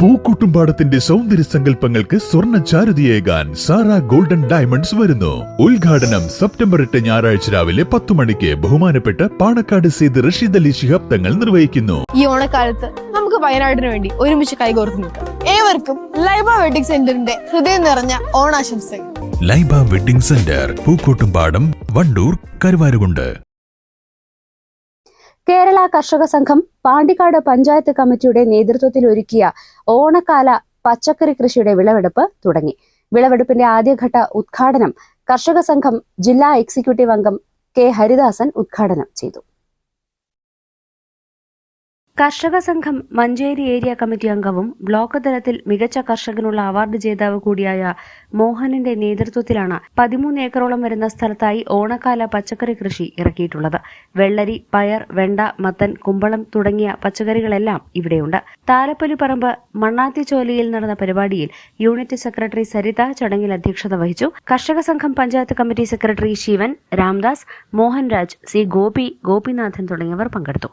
പൂക്കൂട്ടുംപാടത്തിന്റെ സൗന്ദര്യ സങ്കല്പങ്ങൾക്ക് സ്വർണ ചാരുതിയേകാൻ Sara golden diamonds വരുന്നു. ഉദ്ഘാടനം സെപ്റ്റംബർ എട്ട് ഞായറാഴ്ച രാവിലെ പത്തു മണിക്ക് ബഹുമാനപ്പെട്ട പാണക്കാട് സെയ്ത് റഷീദ് അലി ശിഹാബ് തങ്ങൾ നിർവഹിക്കുന്നു. ഈ ഓണക്കാലത്ത് നമുക്ക് വയനാടിന് വേണ്ടി ഒരുമിച്ച് കൈകോർത്ത് നിൽക്കാം. ഏവർക്കും ലൈബ വെഡിങ് സെന്ററിന്റെ ഹൃദയം നിറഞ്ഞ ഓണാശംസകൾ. Laiba wedding centre Pookkottumpadam Wandoor Karuvarakundu. Kerala കർഷക സംഘം പാണ്ടിക്കാട് പഞ്ചായത്ത് കമ്മിറ്റിയുടെ നേതൃത്വത്തിൽ ഒരുക്കിയ ഓണക്കാല പച്ചക്കറി കൃഷിയുടെ വിളവെടുപ്പ് തുടങ്ങി. വിളവെടുപ്പിന്റെ ആദ്യഘട്ട ഉദ്ഘാടനം കർഷക സംഘം ജില്ലാ എക്സിക്യൂട്ടീവ് അംഗം കെ ഹരിദാസൻ ഉദ്ഘാടനം ചെയ്തു. കർഷക സംഘം മഞ്ചേരി ഏരിയ കമ്മിറ്റി അംഗവും ബ്ലോക്ക് തലത്തിൽ മികച്ച കർഷകനുള്ള അവാർഡ് ജേതാവ് കൂടിയായ മോഹനന്റെ നേതൃത്വത്തിലാണ് പതിമൂന്ന് ഏക്കറോളം വരുന്ന സ്ഥലത്തായി ഓണക്കാല പച്ചക്കറി കൃഷി ഇറക്കിയിട്ടുള്ളത്. വെള്ളരി പയർ വെണ്ട മത്തൻ കുമ്പളം തുടങ്ങിയ പച്ചക്കറികളെല്ലാം ഇവിടെയുണ്ട്. താലപ്പൊലിപ്പറമ്പ് മണ്ണാത്തിച്ചോലിയിൽ നടന്ന പരിപാടിയിൽ യൂണിറ്റ് സെക്രട്ടറി സരിത ചടങ്ങിൽ അധ്യക്ഷത വഹിച്ചു. കർഷക സംഘം panchayat committee secretary Sivan Ramdas Mohanraj C Gopi Gopinathan തുടങ്ങിയവർ പങ്കെടുത്തു.